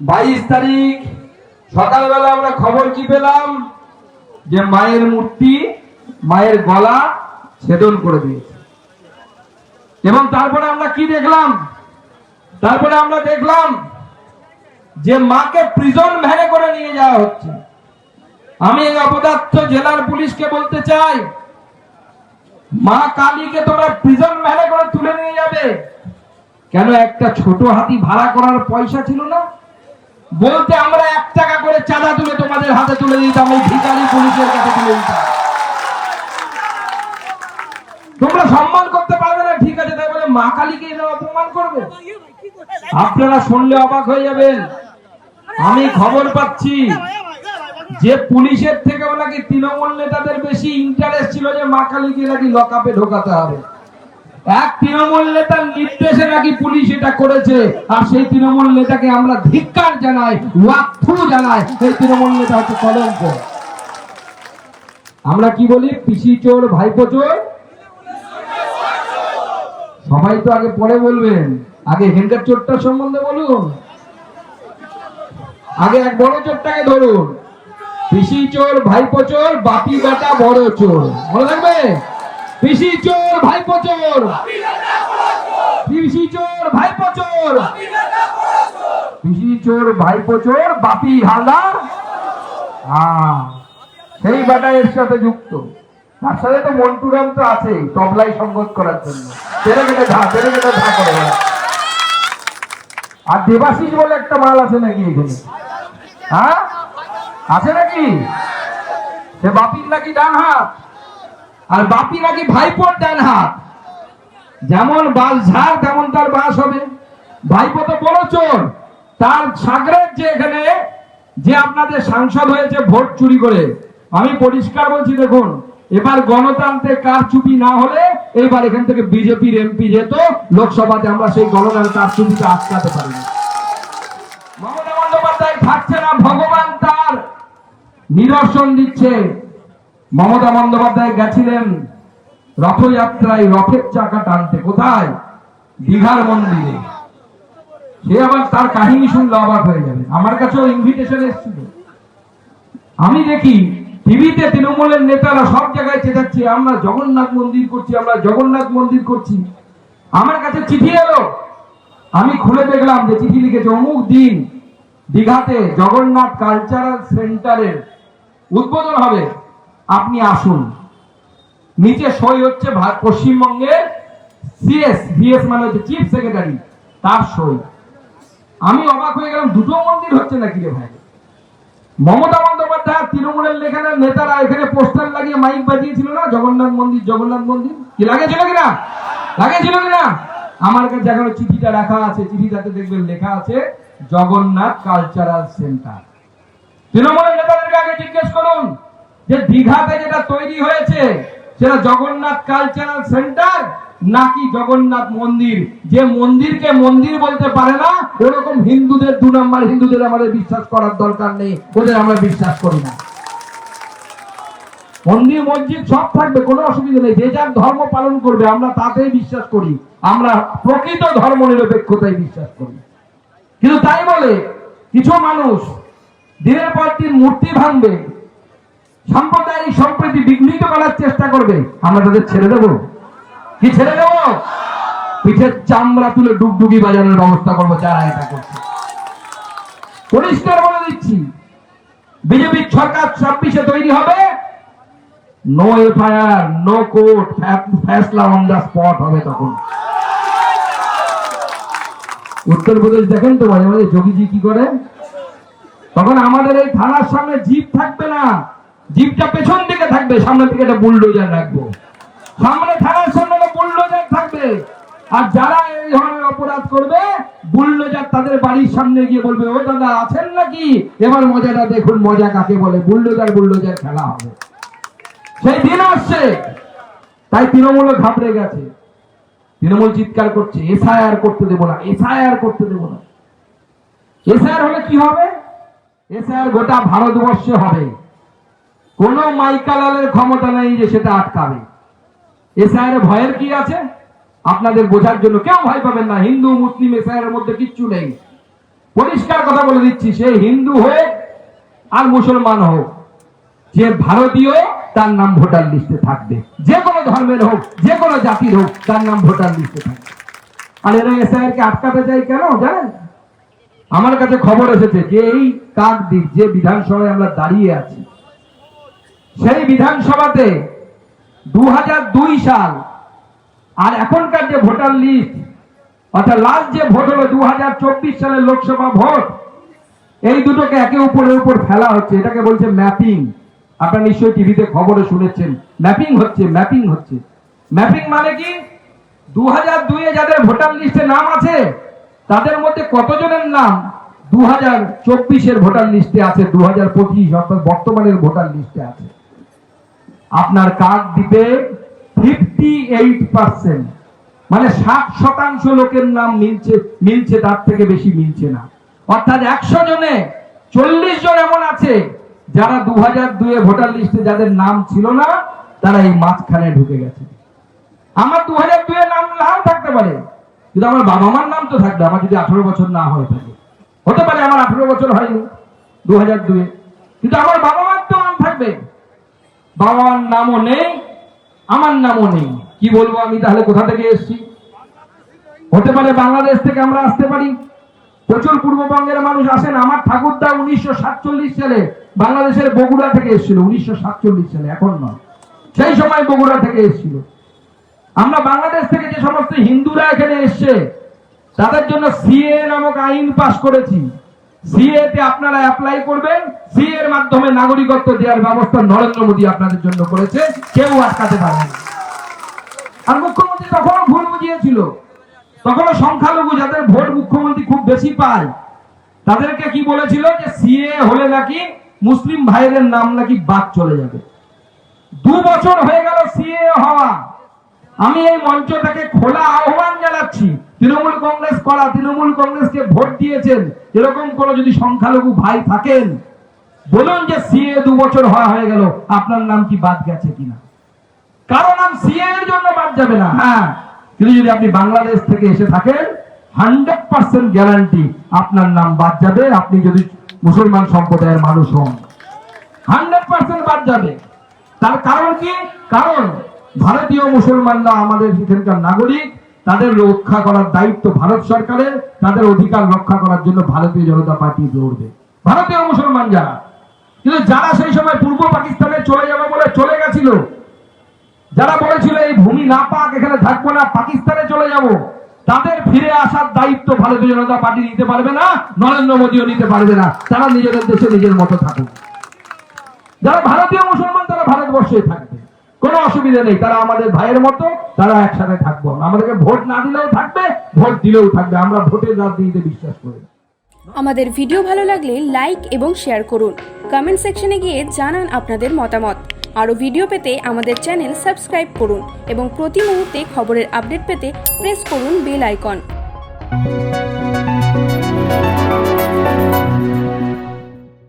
বাইশ তারিখ, সকালবেলা আমরা খবর কি পেলাম? যে মায়ের মূর্তি, মায়ের গলা ছেদন করে দিয়েছে। এবং তারপরে আমরা কি দেখলাম? তারপরে আমরা দেখলাম যে মাকে প্রিজন ভ্যানে করে নিয়ে যাওয়া হচ্ছে। আমি এই অপদার্থ জেলার পুলিশকে বলতে চাই, মা কালীকে তোমরা প্রিজন ভ্যানে করে তুলে নিয়ে যাবে। কেন একটা ছোট হাতি ভাড়া করার পয়সা ছিল না? বলতে আমরা এক টাকা করে চাঁদা তুলে তোমাদের হাতে তুলে দিতাম, ওই ভিকারি পুলিশের কাছে তুলে দিতাম। তোমরা সম্মান করতে পারবে না, ঠিক আছে, তাই বলে মা কালীকে এরা অপমান করবে? আপনারা শুনলে অবাক হয়ে যাবেন। আমি খবর পাচ্ছি যে পুলিশের থেকেও নাকি তৃণমূল নেতাদের বেশি ইন্টারেস্ট ছিল যে মা কালীকে নাকি লকআপে ঢোকাতে হবে। এক তৃণমূল নেতার নির্দেশে নাকি পুলিশ এটা করেছে, আর সেই তৃণমূল নেতাকে আমরা ধিক্কার জানাই ওয়াক্থু জানাই এই তৃণমূল নেতা হচ্ছে কলঙ্ক। আমরা কি বলি? পিসি চোর, ভাইপো চোর? সবাই তো আগে পরে বলবেন। আগে এখানকার চোরটার সম্বন্ধে বলুন। আগে এক বড় চোরটাকে ধরুন। পিসি চোর, ভাইপো চোর, বাপি বেটা বড় চোর। মনে থাকবে? পিসি চোর, ভাইপো চোর। পিসি চোর, ভাইপো চোর। পিসি চোর, ভাইপো চোর, বাপি হালদার। হ্যাঁ সেই বেটা এর সাথে যুক্ত। তার সাথে তো মন্টুরাম তো আছে তবলাই সঙ্গত করার জন্য। তেরে কেটে ধা, তেরে কেটে ধা করে আর দেবাশিস বলে একটা মাল আছে নাকি এখানে? হ্যাঁ? আছে নাকি? সে বাপির নাকি ডান হাত আর বাপি নাকি ভাইপোর ডান হাত। যেমন বাস ঝাড়, তেমন তার বাস হবে। ভাইপো তো বড় চোর। তার সাগরের যে এখানে যে আপনাদের সাংসদ হয়েছে ভোট চুরি করে, আমি পরিষ্কার বলছি, দেখুন, এবার গণতন্ত্রের কারচুপি না হলে এবার এখান থেকে বিজেপির এমপি যেত, লোকসভাতে আমরা সেই গণতন্ত্রের কারচুপিটা আটকাতে পারিনি। মমতা বন্দ্যোপাধ্যায় থাকছে না, ভগবান তার নিদর্শন দিচ্ছে। মমতা বন্দ্যোপাধ্যায় গেছিলেন রথযাত্রায় রথের চাকা টানতে। কোথায়? দীঘার মন্দিরে। সে আবার তার কাহিনী শুনলে অবাক হয়ে যাবে। আমার কাছেও ইনভিটেশন এসেছিল। আমি দেখি টিভিতে তৃণমূলের নেতারা সব জায়গায় চেঁচাচ্ছে, আমরা জগন্নাথ মন্দির করছি, আমরা জগন্নাথ মন্দির করছি। আমার কাছে চিঠি এলো। আমি খুলে দেখলাম যে চিঠি লিখেছে, অমুক দিন দীঘাতে জগন্নাথ কালচারাল সেন্টারের উদ্বোধন হবে। আপনি আসুন। নিচে সই হচ্ছে পশ্চিমবঙ্গের সিএস সিএস মানে হচ্ছে চিফ সেক্রেটারি তার সই। আমি অবাক হয়ে গেলাম, দুটো মন্দির হচ্ছে নাকি রে ভাই? মমতা বন্দ্যোপাধ্যায় তৃণমূলের এখানে নেতারা এখানে পোস্টার লাগিয়ে মাইক বাজিয়েছিল না? জগন্নাথ মন্দির জগন্নাথ মন্দির? কি লাগিয়েছিল কিনা? লাগিয়েছিল কিনা? আমার কাছে এখনও চিঠিটা রাখা আছে, চিঠিটাতে দেখবেন লেখা আছে, জগন্নাথ কালচারাল সেন্টার। তৃণমূলের নেতাদেরকে আগে জিজ্ঞেস করুন। যে দীঘাতে যেটা তৈরি হয়েছে, সেটা জগন্নাথ কালচারাল সেন্টার নাকি জগন্নাথ মন্দির? যে মন্দিরকে মন্দির বলতে পারে না, ওরকম হিন্দুদের, দু নম্বর হিন্দুদের আমাদের বিশ্বাস করার দরকার নেই, ওদের আমরা বিশ্বাস করি না। মন্দির, মসজিদ সব থাকবে, কোনো অসুবিধা নেই, যে যার ধর্ম পালন করবে, আমরা তাতেই বিশ্বাস করি, আমরা প্রকৃত ধর্ম নিরপেক্ষতায় বিশ্বাস করি। কিন্তু তাই বলে, কিছু মানুষ দিনের পর দিন মূর্তি ভাঙবে সাম্প্রদায়িক সম্প্রীতি বিঘ্নিত করার চেষ্টা করবে, আমরা তাদের ছেড়ে দেব। কি ছেড়ে দেব? পিঠের চামড়া তুলে ডুগডুগি বাজানোর ব্যবস্থা করব, যারা এটা করছে। পরিষ্কার বলে দিচ্ছি, বিজেপির সরকার ছাব্বিশে তৈরি হবে। নো এফআইআর নো কোর্ট ফ্যাসলা অন দ্য স্পট হবে তখন। উত্তরপ্রদেশ দেখেন তো, মাঝে মাঝে যোগীজি কি করে? তখন আমাদের এই থানার সামনে জিপ থাকবে না। জিপটা পেছন দিকে থাকবে সামনের দিকে একটা বুলডোজার রাখব। সামনে থানার সামনে বুলডোজার থাকবে। আর যারা এই ধরনের অপরাধ করবে, বুলডোজার তাদের বাড়ির সামনে গিয়ে বলবে, ও দাদা, আছেন নাকি? এবার মজাটা দেখুন, মজা কাকে বলে? বুলডোজার বুলডোজার খেলা হবে। সেই দিন আসছে। তাই তৃণমূল ঘাবড়ে গেছে। তৃণমূল চিৎকার করছে, এসআইআর করতে দেবো না, এসআইআর করতে দেবো না। এসআইআর হলে কি হবে? এসআইআর গোটা ভারতবর্ষে হবে। কোন মাইকালালের ক্ষমতা নেই যে সেটা আটকাবে। এসআইআর ভয়ের কি আছে? আপনাদের বোঝার জন্য কেউ ভয় পাবেন না। হিন্দু, মুসলিম এসআইআর মধ্যে কিচ্ছু নেই। পরিষ্কার কথা বলে দিচ্ছি, সে হিন্দু হোক আর মুসলমান হোক, যে ভারতীয়, তার নাম ভোটার লিস্টে থাকবে। যে কোনো ধর্মের হোক, যে কোনো জাতির হোক, তার নাম ভোটার লিস্টে থাকবে। আর এরা এসআইআর কে আটকাতে চাই কেন, জানেন? আমার কাছে খবর এসেছে যে এই কাকদ্বীপ, যে বিধানসভায় আমরা দাঁড়িয়ে আছি সেই বিধানসভাতে দু হাজার দুই সাল আর এখনকার যে ভোটার লিস্ট, অর্থাৎ লাস্ট যে ভোট হলো দু হাজার চব্বিশ সালের লোকসভা ভোট, এই দুটোকে একে উপরের উপর ফেলা হচ্ছে। এটাকে বলছে ম্যাপিং। আপনারা নিশ্চয়ই টিভিতে খবরে শুনেছেন। ম্যাপিং হচ্ছে ম্যাপিং হচ্ছে। ম্যাপিং মানে কি? দু হাজার দুইয়ে যাদের ভোটার লিস্টে নাম আছে, তাদের মধ্যে কতজনের নাম দু হাজার চব্বিশের ভোটার লিস্টে আছে দু হাজার পঁচিশ, অর্থাৎ বর্তমানের ভোটার লিস্টে আছে? আপনার কার্ড দিতে ফিফটি এইট পার্সেন্ট মানে ষাট শতাংশ লোকের নাম মিলছে মিলছে, তার থেকে বেশি মিলছে না। অর্থাৎ একশো জনে, চল্লিশ জন এমন আছে, যারা দু হাজার দুয়ে ভোটার লিস্টে যাদের নাম ছিল না, তারা এই মাঝখানে ঢুকে গেছে। আমার দু হাজার দুয়ে নাম নাও থাকতে পারে, কিন্তু আমার বাবা মার নাম তো থাকবে, আমার যদি আঠারো বছর না হয়ে থাকে হতে পারে আমার আঠারো বছর হয়নি দু হাজার দুয়ে কিন্তু আমার বাবা মার তো নাম থাকবে। বাবা মার নামও নেই, আমার নামও নেই। কি বলব আমি তাহলে কোথা থেকে এসেছি? হতে পারে বাংলাদেশ থেকে আমরা আসতে পারি। প্রচুর পূর্ববঙ্গের মানুষ আসেন। আমার ঠাকুরদা উনিশশো সাতচল্লিশ সালে বাংলাদেশের বগুড়া থেকে এসেছিল, উনিশশো সাতচল্লিশ সালে, এখন নয়। সেই সময় বগুড়া থেকে এসেছিল। আমরা বাংলাদেশ থেকে যে সমস্ত হিন্দুরা এখানে এসছে, তাদের জন্য সিএ নামক আইন পাশ করেছি। সিএ তে আপনারা অ্যাপ্লাই করবেন। সিএ এর মাধ্যমে নাগরিকত্ব দেওয়ার ব্যবস্থা নরেন্দ্র মোদী আপনাদের জন্য করেছে। কেউ আটকাতে পারে না আর মুখ্যমন্ত্রী তখনও ভুল বুঝিয়েছিল। তখনও সংখ্যালঘু যাদের ভোট মুখ্যমন্ত্রী খুব বেশি পায়, তাদেরকে কি বলেছিল যে সিএ হলে নাকি মুসলিম ভাইদের নাম নাকি বাদ চলে যাবে। দু বছর হয়ে গেল সিএ হওয়া। আমি এই মঞ্চটাকে খোলা আহ্বান জানাচ্ছি। তৃণমূল কংগ্রেস করা তৃণমূল কংগ্রেসকে ভোট দিয়েছেন এরকম কোন যদি সংখ্যালঘু ভাই থাকেন বলুন যে সিএ দু বছর হওয়া হয়ে গেল আপনার নাম কি বাদ গেছে কিনা? কারও নাম সিএ এর জন্য বাদ যাবে না। হ্যাঁ। কিন্তু যদি আপনি বাংলাদেশ থেকে এসে থাকেন হান্ড্রেড পার্সেন্ট গ্যারান্টি আপনার নাম বাদ যাবে আপনি যদি মুসলমান সম্প্রদায়ের মানুষ হন। হান্ড্রেড পার্সেন্ট বাদ যাবে। তার কারণ কি? কারণ ভারতীয় মুসলমানরা আমাদের এখানকার নাগরিক তাদের রক্ষা করার দায়িত্ব ভারত সরকারের, তাদের অধিকার রক্ষা করার জন্য ভারতীয় জনতা পার্টি লড়বে ভারতীয় মুসলমান যারা, কিন্তু যারা সেই সময় পূর্ব পাকিস্তানে চলে যাবে বলে চলে গেছিল, যারা বলেছিল, এই ভূমি না পাক, এখানে থাকব না, পাকিস্তানে চলে যাব, তাদের ফিরে আসার দায়িত্ব ভারতীয় জনতা পার্টি নিতে পারবে না, নরেন্দ্র মোদীও নিতে পারবে না, তারা নিজেদের দেশে নিজের মতো থাকুক। যারা ভারতীয় মুসলমান, তারা ভারতবর্ষে থাকবে। কোনো অসুবিধা নেই। তারা আমাদের ভাইয়ের মতো, তারা একসাথে থাকব আমাদেরকে ভোট না দিলেও থাকবে, ভোট দিলেও থাকবে। আমরা ভোটের রাজনীতিতে বিশ্বাস করি আমাদের ভিডিও ভালো লাগলে লাইক এবং শেয়ার করুন। কমেন্ট সেকশনে গিয়ে জানান আপনাদের মতামত। আরও ভিডিও পেতে আমাদের চ্যানেল সাবস্ক্রাইব করুন এবং প্রতি মুহূর্তে খবরের আপডেট পেতে প্রেস করুন বেল আইকন।